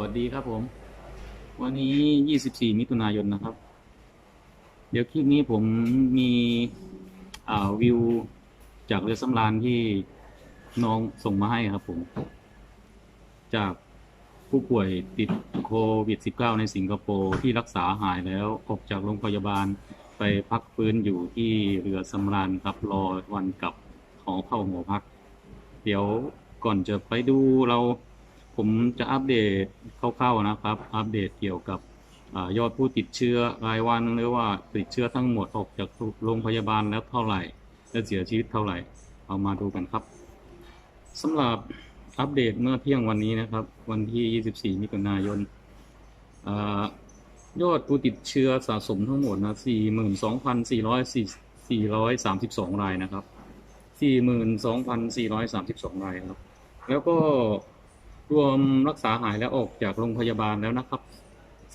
วัสดีครับผม วันนี้24มิถุนายนนะครับ เดี๋ยวคลิปนี้ผมมีอ่าวิวจากเรือสำราญที่น้องส่งมาให้ครับผม จากผู้ป่วยติดโควิด -19 ในสิงคโปร์ที่รักษาหายแล้วออกจากโรงพยาบาลไปพักฟื้นอยู่ที่เรือสำราญครับรอวันกลับขอเข้าหัวพัก เดี๋ยวก่อนจะไปดูเรา ผมจะอัปเดตคร่าวๆนะครับ อัปเดตเกี่ยวกับอยอดผู้ติดเชื้อรายวันหรือว่าติดเชื้อทั้งหมดออกจากโรงพยาบาลแล้วเท่าไหร่และเสียชีวิตเท่าไหร่ เอามาดูกันครับสำหรับอัปเดตเมื่อเที่ยงวันนี้นะครับ วันที่ 24 มิถุนายนอยอดผู้ติดเชื้อสะสมทั้งหมดนะ 42,432 รายนะครับ 42,432 รายครับ แล้วก็ รวมรักษาหายและออกจากโรงพยาบาลแล้วนะครับ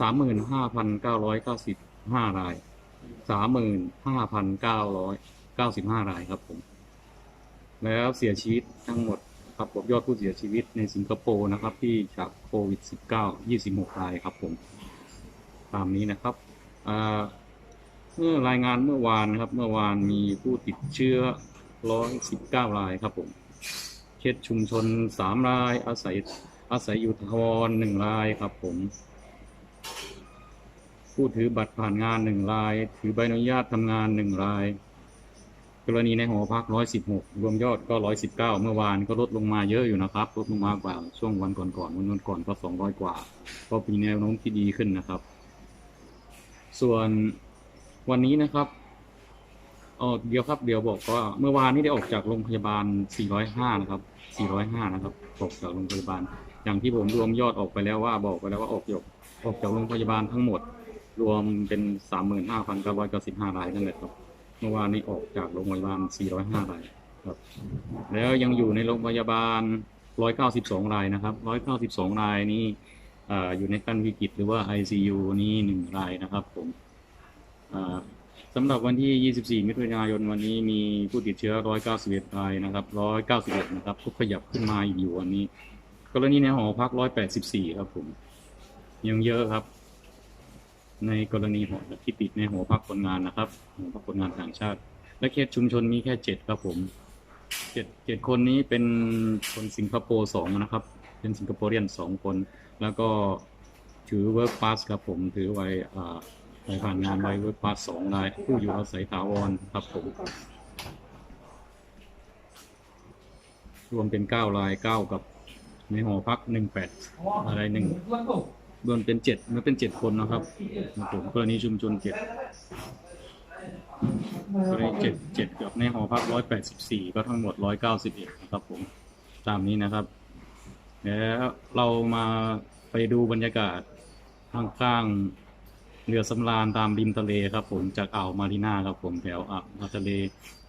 35,995 ราย 35,995 รายครับผม แล้วเสียชีวิตทั้งหมดครับผมยอดผู้เสียชีวิตในสิงคโปร์นะครับ ที่จากโควิด -19 26 รายครับผม ตามนี้นะครับเมื่อรายงานเมื่อวานนะครับ เมื่อวานมีผู้ติดเชื้อ 119 รายครับผม เขตชุมชน3ราย อาศัยอาศัยอยู่ทวรหนึ่งรายครับผม ผู้ถือบัตรผ่านงานหนึ่งราย ถือใบอนุญาตทำงานหนึ่งราย กรณีในหอพัก116รวมยอดก็119เก้าเมื่อวานก็ลดลงมาเยอะอยู่นะครับ ลดลงมากว่าช่วงวันก่อนๆวันนู้นก่อนก็200กว่าก็มีแนวโน้มที่ดีขึ้นนะครับ ส่วนวันนี้นะครับ อ๋อเดี๋ยวครับเดี๋ยวบอกว่าเมื่อวานนี้ได้ออกจากโรงพยาบาล 405 นะครับ 405 นะครับออกจากโรงพยาบาล อย่างที่ผมรวมยอดออกไปแล้วว่าบอกไปแล้วว่าออกยกออกจากโรงพยาบาลทั้งหมด รวมเป็น 35,995รายนั่นแหละครับ เมื่อวานนี้ออกจากโรงพยาบาล 405 รายครับ แล้วยังอยู่ในโรงพยาบาล 192 รายนะครับ 192 รายนี้ออยู่ในขั้นวิกฤตหรือว่า ICU นี้หนึ่งรายนะครับผมอ่า สำหรับวันที่ 24 มิถุนายนวันนี้มีผู้ติดเชื้อ 191รายนะครับ 191 นะครับก็ขยับขึ้นมาอีกอยู่วันนี้ กรณีในหอพัก 184 ครับผม ยังเยอะครับ ในกรณีหอที่ติดในหอพักคนงานนะครับหอพักคนงานต่างชาติ และเขตชุมชนมีแค่เจ็ดครับผมเจ็ดเจ็ดคนนี้เป็นคนสิงคโปร์สองนะครับ เป็นสิงคโปรเรียนสองคน แล้วก็ถือเวิร์กพาสครับผมถือไว้อ่า ไปผ่านงานไว้เวิร์กพาสสองราย ผู้อยู่อาศัยถาวรครับผม รวมเป็นเก้ารายเก้ากับในหอพักหนึ่งแปดอะไรหนึ่งรวมเป็นเจ็ดมันเป็นเจ็ดคนนะครับครับผมกรณีชุมชนเจ็ดกรณีเจ็ดเจ็ดกับในหอพักร้อยแปดสิบสี่ก็ทั้งหมดร้อยเก้าสิบเอ็ดนะครับผมตามนี้นะครับแล้วเรามาไปดูบรรยากาศข้างๆ เรือสำราญตามริมทะเลครับผมจากอ่าวมารีนาครับผมแถวอ่าวทะเล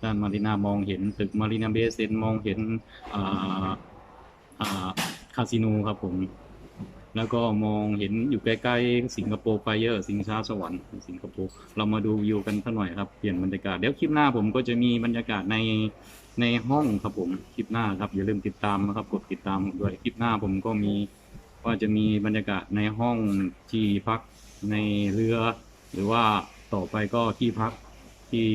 ด้านมารีนามองเห็นตึกมารีนาเบสเซนมองเห็นอ่าอ่าคาสิโนครับผม แล้วก็มองเห็นอยู่ใกล้ๆสิงคโปร์ไฟเยอร์สิงชาสวรรค์สิงคโปร์เรามาดูวิวกันสักหน่อยครับเปลี่ยนบรรยากาศเดี๋ยวคลิปหน้าผมก็จะมีบรรยากาศในในห้องครับผมคลิปหน้าครับอย่าลืมติดตามนะครับกดติดตามด้วยคลิปหน้าผมก็มีว่าจะมีบรรยากาศในห้องที่พัก ในเรือ หรือว่าต่อไปก็ที่พักที่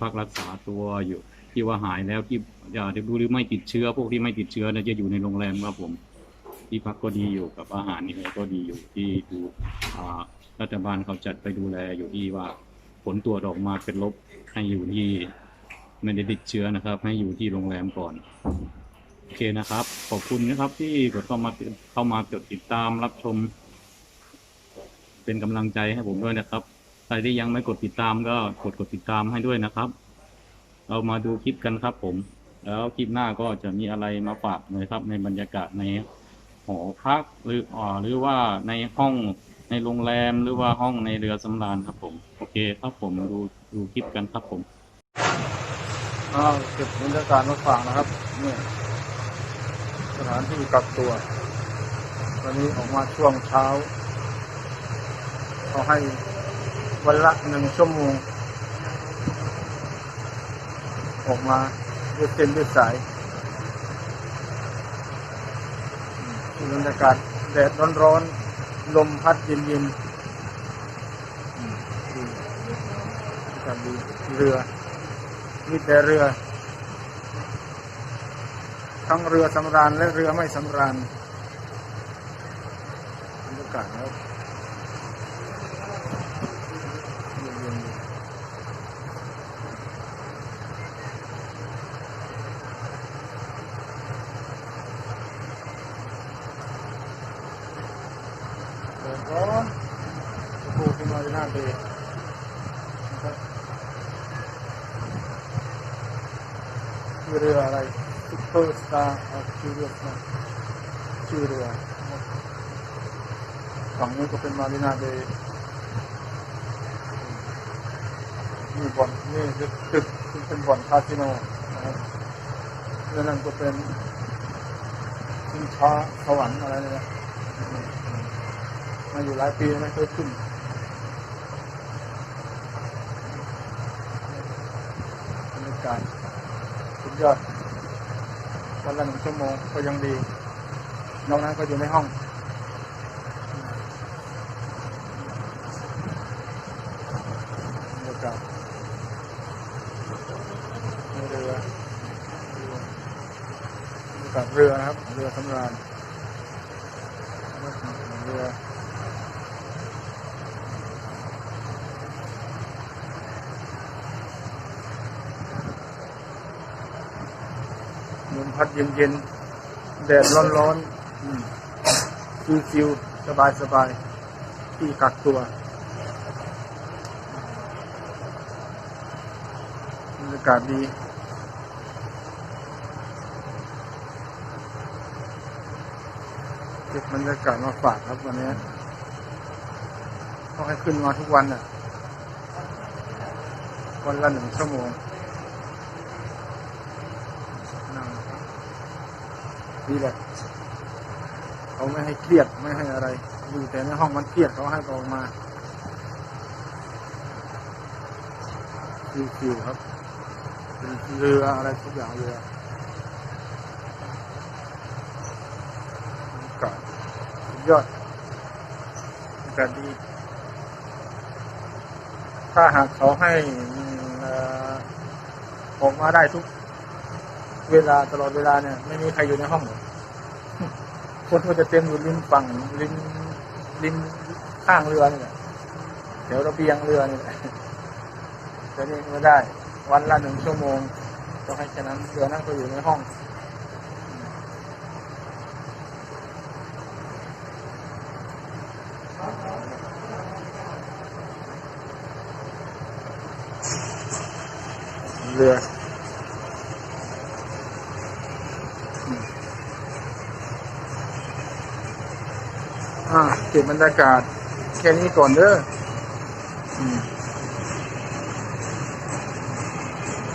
พักรักษาตัวอยู่ ที่ว่าหายแล้วที่อย่าดูหรือไม่ติดเชื้อ พวกที่ไม่ติดเชื้อเนี่ยจะอยู่ในโรงแรมครับผม ที่พักก็ดีอยู่กับอาหารนี่ก็ดีอยู่ที่ดูอ่ารัฐบาลเขาจัดไปดูแลอยู่ที่ว่าผลตรวจออกมาเป็นลบให้อยู่ที่ไม่ได้ติดเชื้อนะครับ ให้อยู่ที่โรงแรมก่อนโอเคนะครับ ขอบคุณนะครับที่กดเข้ามาเข้ามากดติดตามรับชม เป็นกำลังใจให้ผมด้วยนะครับ ใครที่ยังไม่กดติดตามก็กดกดติดตามให้ด้วยนะครับ เรามาดูคลิปกันครับผม แล้วคลิปหน้าก็จะมีอะไรมาฝากนะครับ ในบรรยากาศในหอพักหรืออ่าหรือว่าในห้องในโรงแรมหรือว่าห้องในเรือสำราญครับผม โอเคครับผมดูดูคลิปกันครับผมอ้าวเก็บบรรยากาศมาฝากนะครับเนี่ยสถานที่กักตัว วันนี้ออกมาช่วงเช้า เขาให้วันละหนึ่งชั่วโมง ออกมาด้วยเส้นด้วยสายอืมบรรยากาศแดดร้อนๆ ลมพัดเย็นๆอืมดีกาศดีเรือ มีแต่เรือ ทั้งเรือสำราญและเรือไม่สำราญบรรยากาศแล้วเย็นๆ เปิดร้อนจะพูดขึ้นมาหน้าเบรกนะ ครับชื่อเรืออะไรซุปเปอร์สตาร์ออฟคิวเรือนะชื่อเรือฝั่งนี้ก็เป็นมารีนาเบย์นี่บ่อนนี่ตึกตึกเป็นบ่อนคาสิโนนะครับนั้นก็เป็นชิงช้าสวรรค์อะไรเนี่ยมาอยู่หลายปีไม่เคยขึ้นบรรยา กาศสุดยอดวันละหนึ่งชั่วโมงก็ยังดี นอกนั้นก็อยู่ในห้องบรรยากาศในเรือเรือบรรยากาศเรือนะครับ เรือสำราญเรือ ลมพัดเย็นเย็นแดดร้อนร้อนๆอืมชิวสบายสบายที่กักตัวบรรยากาศดีเก็บบรรยากาศมาฝากครับวันนี้ต้องให้ขึ้นมาทุกวันอะ วันละหนึ่งชั่วโมงครับ นี่แหละเขาไม่ให้เครียดไม่ให้อะไร อยู่แต่ในห้องมันเครียดเขาให้ออกมาคิวๆครับเป็นเรืออะไรทุกอย่างเรือกาศสุดยอดกาศดี ถ้าหากเขาให้ออกมาได้ทุก เวลาตลอดเวลาเนี่ย ไม่มีใครอยู่ในห้องคนก็จะเต็มอยู่ริมฝั่งริมริมข้างเรือนี่แหละแถวเระเบียงเรือนี่แหละแต่นี่ไม่ได้ วันละหนึ่งชั่วโมงต้องให้ฉะนั้นเรือนั่งก็อยู่ในห้องเรือ อ่าเก็บบรรยากาศ แค่นี้ก่อนเด้ออืม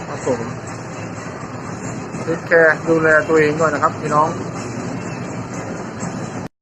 ครับผมเทคแคร์ดูแลตัวเองด้วยนะครับ พี่น้อง